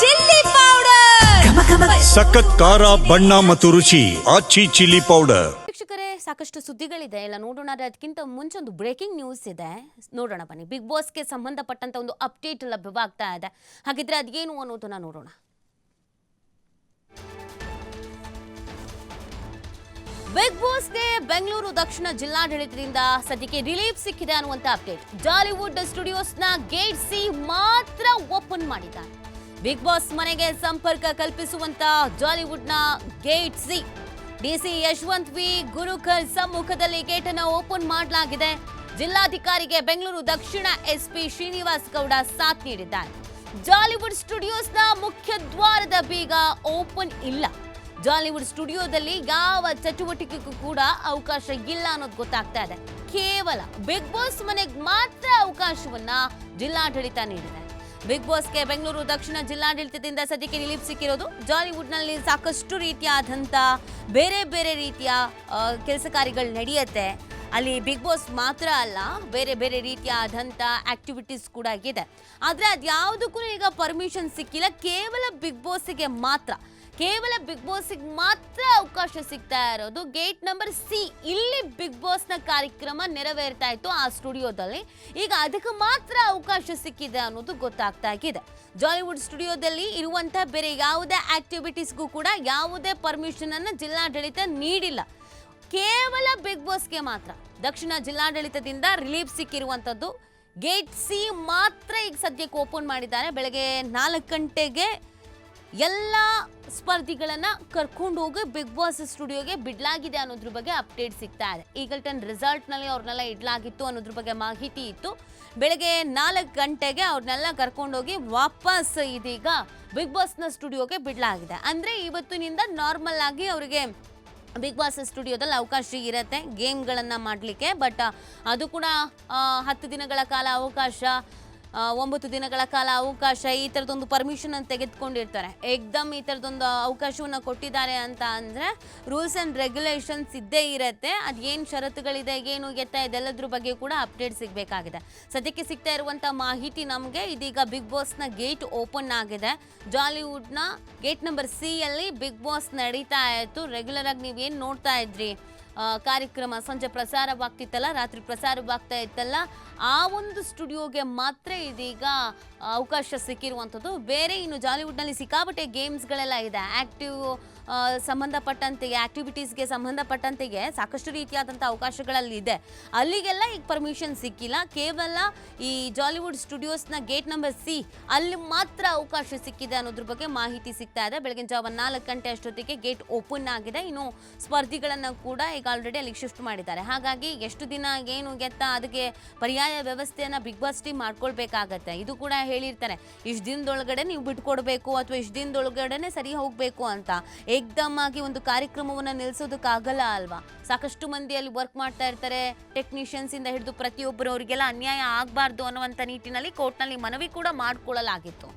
Chilli powder. ಸಖತ್ ಖಾರ ಬಣ್ಣ ಮತ್ತು ರುಚಿ ಆಚಿ ಚಿಲ್ಲಿ ಪೌಡರ್. ವೀಕ್ಷಕರೇ ಸಾಕಷ್ಟು ಸುದ್ದಿಗಳಿದೆ. ಎಲ್ಲ ನೋಡೋಣ ಆದ್ರೆ ಅದಕ್ಕಿಂತ ಮುಂಚೆ ಒಂದು ಬ್ರೇಕಿಂಗ್ ನ್ಯೂಸ್ ಇದೆ. ನೋಡೋಣ ಬನ್ನಿ. ಬಿಗ್ ಬಾಸ್ಗೆ ಸಂಬಂಧಪಟ್ಟಂತ ಒಂದು ಅಪ್ಡೇಟ್ ಲಭ್ಯವಾಗ್ತಾ ಇದೆ. ಹಾಗಿದ್ರೆ ಅದೇನು ಅನ್ನೋದನ್ನ ನೋಡೋಣ. ಬಿಗ್ ಬಾಸ್ಗೆ ಬೆಂಗಳೂರು ದಕ್ಷಿಣ ಜಿಲ್ಲಾಡಳಿತದಿಂದ ಸದ್ಯಕ್ಕೆ ರಿಲೀಫ್ ಸಿಕ್ಕಿದೆ ಅನ್ನುವಂತ ಅಪ್ಡೇಟ್ ಜಾಲಿವುಡ್ ಸ್ಟುಡಿಯೋಸ್ನ ಗೇಟ್ ಸಿ ಮಾತ್ರ ಓಪನ್ ಮಾಡಿದ್ದಾರೆ. ಬಿಗ್ ಬಾಸ್ ಮನೆಗೆ ಸಂಪರ್ಕ ಕಲ್ಪಿಸುವಂತ ಜಾಲಿವುಡ್ನ gate C. DC Yashwant V. Gurukar ಸಮ್ಮುಖದಲ್ಲಿ ಗೇಟ್ ಅನ್ನು ಓಪನ್ ಮಾಡಲಾಗಿದೆ. ಜಿಲ್ಲಾಧಿಕಾರಿಗೆ ಬೆಂಗಳೂರು ದಕ್ಷಿಣ ಎಸ್ಪಿ ಶ್ರೀನಿವಾಸ್ ಗೌಡ ಸಾಥ್ ನೀಡಿದ್ದಾರೆ. ಜಾಲಿವುಡ್ ಸ್ಟುಡಿಯೋಸ್ನ ಮುಖ್ಯ ದ್ವಾರದ ಬೀಗ ಓಪನ್ ಇಲ್ಲ. ಜಾಲಿವುಡ್ ಸ್ಟುಡಿಯೋದಲ್ಲಿ ಯಾವ ಚಟುವಟಿಕೆಗೂ ಕೂಡ ಅವಕಾಶ ಇಲ್ಲ ಅನ್ನೋದು ಗೊತ್ತಾಗ್ತಾ ಇದೆ. ಕೇವಲ ಬಿಗ್ ಬಾಸ್ ಮನೆಗೆ ಮಾತ್ರ ಅವಕಾಶವನ್ನ ಜಿಲ್ಲಾಡಳಿತ ನೀಡಿದೆ. ಬಿಗ್ ಬಾಸ್ಗೆ ಬೆಂಗಳೂರು ದಕ್ಷಿಣ ಜಿಲ್ಲಾಡಳಿತದಿಂದ ಸದ್ಯಕ್ಕೆ ನಿಲೀಪ್ ಸಿಕ್ಕಿರೋದು. ಜಾಲಿವುಡ್ನಲ್ಲಿ ಸಾಕಷ್ಟು ರೀತಿಯಾದಂಥ ಬೇರೆ ಬೇರೆ ರೀತಿಯ ಕೆಲಸ ಕಾರ್ಯಗಳು ನಡೆಯುತ್ತೆ. ಅಲ್ಲಿ ಬಿಗ್ ಬಾಸ್ ಮಾತ್ರ ಅಲ್ಲ, ಬೇರೆ ಬೇರೆ ರೀತಿಯಾದಂಥ ಆಕ್ಟಿವಿಟೀಸ್ ಕೂಡ ಇದೆ. ಆದರೆ ಅದ್ಯಾವುದಕ್ಕೂ ಈಗ ಪರ್ಮಿಷನ್ ಸಿಕ್ಕಿಲ್ಲ. ಕೇವಲ ಬಿಗ್ ಬಾಸ್ಗೆ ಮಾತ್ರ. ಕೇವಲ ಬಿಗ್ ಬಾಸ್ಗೆ ಮಾತ್ರ ಅವಕಾಶ ಸಿಗ್ತಾ ಇರೋದು. ಗೇಟ್ ನಂಬರ್ ಸಿ ಇಲ್ಲಿ ಬಿಗ್ ಬಾಸ್ನ ಕಾರ್ಯಕ್ರಮ ನೆರವೇರ್ತಾ ಇತ್ತು ಆ ಸ್ಟುಡಿಯೋದಲ್ಲಿ. ಈಗ ಅದಕ್ಕೆ ಮಾತ್ರ ಅವಕಾಶ ಸಿಕ್ಕಿದೆ ಅನ್ನೋದು ಗೊತ್ತಾಗ್ತಾ ಇದೆ. ಜಾಲಿವುಡ್ ಸ್ಟುಡಿಯೋದಲ್ಲಿ ಇರುವಂತಹ ಬೇರೆ ಯಾವುದೇ ಆಕ್ಟಿವಿಟೀಸ್ಗೂ ಕೂಡ ಯಾವುದೇ ಪರ್ಮಿಷನ್ ಅನ್ನು ಜಿಲ್ಲಾಡಳಿತ ನೀಡಿಲ್ಲ. ಕೇವಲ ಬಿಗ್ ಬಾಸ್ಗೆ ಮಾತ್ರ. ದಕ್ಷಿಣ ಜಿಲ್ಲಾಡಳಿತದಿಂದ ರಿಲೀಫ್ ಸಿಕ್ಕಿರುವಂಥದ್ದು. ಗೇಟ್ ಸಿ ಮಾತ್ರ ಈಗ ಸದ್ಯಕ್ಕೆ ಓಪನ್ ಮಾಡಿದ್ದಾರೆ. ಬೆಳಗ್ಗೆ ನಾಲ್ಕು ಗಂಟೆಗೆ ಎಲ್ಲ ಸ್ಪರ್ಧಿಗಳನ್ನ ಕರ್ಕೊಂಡು ಹೋಗಿ ಬಿಗ್ ಬಾಸ್ ಸ್ಟುಡಿಯೋಗೆ ಬಿಡ್ಲಾಗಿದೆ ಅನ್ನೋದ್ರ ಬಗ್ಗೆ ಅಪ್ಡೇಟ್ ಸಿಗ್ತಾ ಇದೆ. ಈಗಲ್ಟನ್ ರಿಸಲ್ಟ್ನಲ್ಲಿ ಅವ್ರನ್ನೆಲ್ಲ ಇಡ್ಲಾಗಿತ್ತು ಅನ್ನೋದ್ರ ಬಗ್ಗೆ ಮಾಹಿತಿ ಇತ್ತು. ಬೆಳಗ್ಗೆ ನಾಲ್ಕು ಗಂಟೆಗೆ ಅವ್ರನ್ನೆಲ್ಲ ಕರ್ಕೊಂಡೋಗಿ ವಾಪಸ್ ಇದೀಗ ಬಿಗ್ ಬಾಸ್ನ ಸ್ಟುಡಿಯೋಗೆ ಬಿಡ್ಲಾಗಿದೆ. ಅಂದರೆ ಇವತ್ತಿನಿಂದ ನಾರ್ಮಲ್ ಆಗಿ ಅವರಿಗೆ ಬಿಗ್ ಬಾಸ್ ಸ್ಟುಡಿಯೋದಲ್ಲಿ ಅವಕಾಶ ಇರುತ್ತೆ ಗೇಮ್ಗಳನ್ನು ಮಾಡಲಿಕ್ಕೆ. ಬಟ್ ಅದು ಕೂಡ ಹತ್ತು ದಿನಗಳ ಕಾಲ ಅವಕಾಶ ಒಂಬತ್ತು ದಿನಗಳ ಕಾಲ ಅವಕಾಶ ಈ ಥರದೊಂದು ಪರ್ಮಿಷನ್ ಅನ್ನು ತೆಗೆದುಕೊಂಡಿರ್ತಾರೆ. ಏಕ್ದಮ್ ಈ ಥರದೊಂದು ಅವಕಾಶವನ್ನು ಕೊಟ್ಟಿದ್ದಾರೆ ಅಂತ ಅಂದರೆ ರೂಲ್ಸ್ ಆ್ಯಂಡ್ ರೆಗ್ಯುಲೇಷನ್ಸ್ ಇದ್ದೇ ಇರುತ್ತೆ. ಅದು ಏನು ಷರತ್ತುಗಳಿದೆ, ಏನು ಎತ್ತ ಇದೆಲ್ಲದ್ರ ಬಗ್ಗೆ ಕೂಡ ಅಪ್ಡೇಟ್ ಸಿಗಬೇಕಾಗಿದೆ. ಸದ್ಯಕ್ಕೆ ಸಿಗ್ತಾ ಇರುವಂಥ ಮಾಹಿತಿ ನಮಗೆ ಇದೀಗ ಬಿಗ್ ಬಾಸ್ನ ಗೇಟ್ ಓಪನ್ ಆಗಿದೆ. ಜಾಲಿವುಡ್ನ ಗೇಟ್ ನಂಬರ್ ಸಿ ಅಲ್ಲಿ ಬಿಗ್ ಬಾಸ್ ನಡೀತಾ ಇತ್ತು. ರೆಗ್ಯುಲರ್ ಆಗಿ ನೀವೇನು ನೋಡ್ತಾ ಇದ್ರಿ? ಕಾರ್ಯಕ್ರಮ ಸಂಜೆ ಪ್ರಸಾರವಾಗ್ತಿತ್ತಲ್ಲ, ರಾತ್ರಿ ಪ್ರಸಾರವಾಗ್ತಾ ಇತ್ತಲ್ಲ, ಆ ಒಂದು ಸ್ಟುಡಿಯೋಗೆ ಮಾತ್ರ ಇದೀಗ ಅವಕಾಶ ಸಿಕ್ಕಿರುವಂಥದ್ದು. ಬೇರೆ ಇನ್ನು ಜಾಲಿವುಡ್ನಲ್ಲಿ ಸಿಕ್ಕಾಪಟ್ಟೆ ಗೇಮ್ಸ್ಗಳೆಲ್ಲ ಇದೆ. ಆ್ಯಕ್ಟಿವ್ ಸಂಬಂಧಪಟ್ಟಂತೆಗೆ ಆ್ಯಕ್ಟಿವಿಟೀಸ್ಗೆ ಸಂಬಂಧಪಟ್ಟಂತೆಗೆ ಸಾಕಷ್ಟು ರೀತಿಯಾದಂಥ ಅವಕಾಶಗಳಲ್ಲಿ ಇದೆ. ಅಲ್ಲಿಗೆಲ್ಲ ಈಗ ಪರ್ಮಿಷನ್ ಸಿಕ್ಕಿಲ್ಲ. ಕೇವಲ ಈ ಜಾಲಿವುಡ್ ಸ್ಟುಡಿಯೋಸ್ನ ಗೇಟ್ ನಂಬರ್ ಸಿ ಅಲ್ಲಿ ಮಾತ್ರ ಅವಕಾಶ ಸಿಕ್ಕಿದೆ ಅನ್ನೋದ್ರ ಬಗ್ಗೆ ಮಾಹಿತಿ ಸಿಗ್ತಾ ಇದೆ. ಬೆಳಗಿನ ಜಾವ ನಾಲ್ಕು ಗಂಟೆ ಅಷ್ಟೊತ್ತಿಗೆ ಗೇಟ್ ಓಪನ್ ಆಗಿದೆ. ಇನ್ನು ಸ್ಪರ್ಧಿಗಳನ್ನು ಕೂಡ ಈಗ ಆಲ್ರೆಡಿ ಅಲ್ಲಿಗೆ ಶಿಫ್ಟ್ ಮಾಡಿದ್ದಾರೆ. ಹಾಗಾಗಿ ಎಷ್ಟು ದಿನ, ಏನು ಗೆತ್ತ, ಅದಕ್ಕೆ ಪರ್ಯಾಯ ವ್ಯವಸ್ಥೆಯನ್ನು ಬಿಗ್ ಬಾಸ್ ಟೀಮ್ ಮಾಡ್ಕೊಳ್ಬೇಕಾಗತ್ತೆ. ಇದು ಕೂಡ ಹೇಳಿರ್ತಾರೆ. ಇಷ್ಟು ದಿನದೊಳಗಡೆ ನೀವು ಬಿಟ್ಕೊಡ್ಬೇಕು ಅಥವಾ ಇಷ್ಟು ದಿನದೊಳಗಡೆ ಸರಿ ಹೋಗಬೇಕು ಅಂತ. ಏಕ್ದಮ್ ಆಗಿ ಒಂದು ಕಾರ್ಯಕ್ರಮವನ್ನು ನಿಲ್ಲಿಸೋದಕ್ಕಾಗಲ್ಲ ಅಲ್ವಾ? ಸಾಕಷ್ಟು ಮಂದಿ ಅಲ್ಲಿ ವರ್ಕ್ ಮಾಡ್ತಾ ಇರ್ತಾರೆ. ಟೆಕ್ನಿಷಿಯನ್ಸ್ ಇಂದ ಹಿಡಿದು ಪ್ರತಿಯೊಬ್ಬರು ಅವರಿಗೆಲ್ಲ ಅನ್ಯಾಯ ಆಗಬಾರ್ದು ಅನ್ನುವಂಥ ನಿಟ್ಟಿನಲ್ಲಿ ಕೋರ್ಟ್ನಲ್ಲಿ ಮನವಿ ಕೂಡ ಮಾಡಿಕೊಳ್ಳಲಾಗಿತ್ತು.